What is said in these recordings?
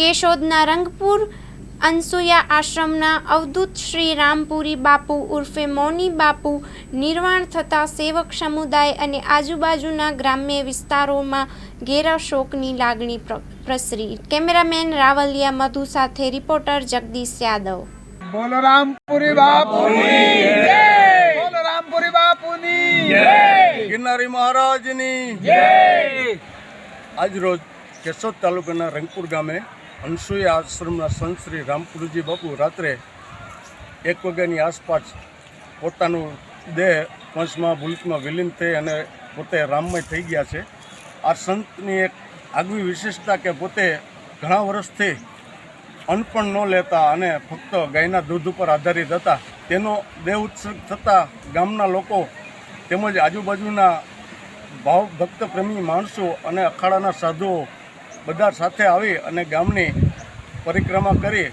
કેશોદના રંગપુર અનસુયા આશ્રમના અવધૂત શ્રી રામપુરી બાપુ ઉર્ફે મૌની બાપુ નિર્વાણ થતા સેવક સમુદાય અને આજુબાજુના ગ્રામ્ય વિસ્તારોમાં ઘેરા શોકની લાગણી પ્રસરી. કેમેરામેન રાવલિયા મધુ સાથે રિપોર્ટર જગદીશ યાદવ. બોલો રામપુરી બાપુની જય! બોલો રામપુરી બાપુની જય! ગિરનારી મહારાજની આજરોજ કેશોદ તાલુકાના રંગપુર ગામે અનસુયા આશ્રમના સંત શ્રી રામપુરજી બાપુ રાત્રે એક વાગ્યાની આસપાસ પોતાનું દેહ પંચમાં ભૂલકમાં વિલીન થઈ અને પોતે રામમય થઈ ગયા છે. આ સંતની એક આગવી વિશેષતા કે પોતે ઘણા વર્ષથી અન્ન પણ ન લેતા અને ફક્ત ગાયના દૂધ ઉપર આધારિત હતા. તેનો દેહ ઉત્સર્ગ થતાં ગામના લોકો તેમજ આજુબાજુના ભાવ ભક્ત પ્રેમી માણસો અને અખાડાના સાધુઓ બધા સાથે આવી અને ગામની પરિક્રમા કરી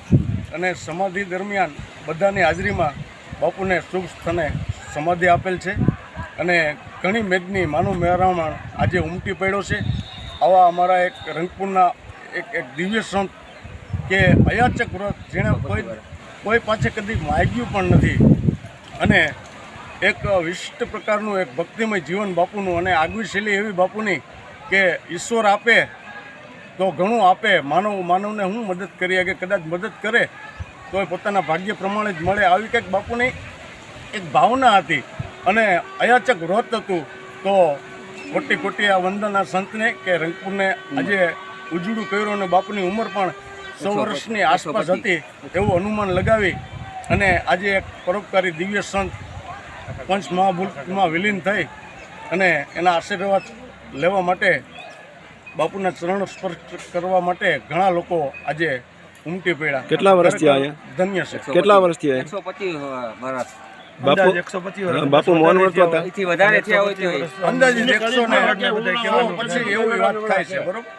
અને સમાધિ દરમિયાન બધાની હાજરીમાં બાપુને શુભ સ્થાને સમાધિ આપેલ છે. અને ઘણી મેદની માનવ મહેરામણ આજે ઉમટી પડ્યો છે. આવા અમારા એક રંગપુરના એક એક દિવ્ય સંત કે અયાચક વ્રત જેણે કોઈ કોઈ પાસે કદી માગ્યું પણ નથી. અને એક વિશિષ્ટ પ્રકારનું એક ભક્તિમય જીવન બાપુનું અને આગવી શૈલી એવી બાપુની કે ઈશ્વર આપે તો ઘણું આપે. માનવ માનવને હું મદદ કરી કે કદાચ મદદ કરે તો એ પોતાના ભાગ્ય પ્રમાણે જ મળે. આવી કંઈક બાપુની એક ભાવના હતી અને અયાચક વ્રત હતું. તો કોટી કોટી આ વંદના સંતને કે રંગપુરને આજે ઉજળું કર્યું અને બાપુની ઉંમર પણ સો વર્ષની આસપાસ હતી એવું અનુમાન લગાવી અને આજે એક પરોપકારી દિવ્ય સંત પંચ મહાભૂતમાં વિલીન થઈ અને એના આશીર્વાદ લેવા માટે બાપુના ચરણ સ્પર્શ કરવા માટે ઘણા લોકો આજે ઉમટી પડ્યા. કેટલા વર્ષથી અહીંયા? ધન્ય છે. કેટલા વર્ષથી? એકસો પચીસ વર્ષ. બાપુ બાપુ મૌન વ્રત હતા? વધારે થયા હોય તો એકસો ને પછી એવી વાત થાય છે બરોબર?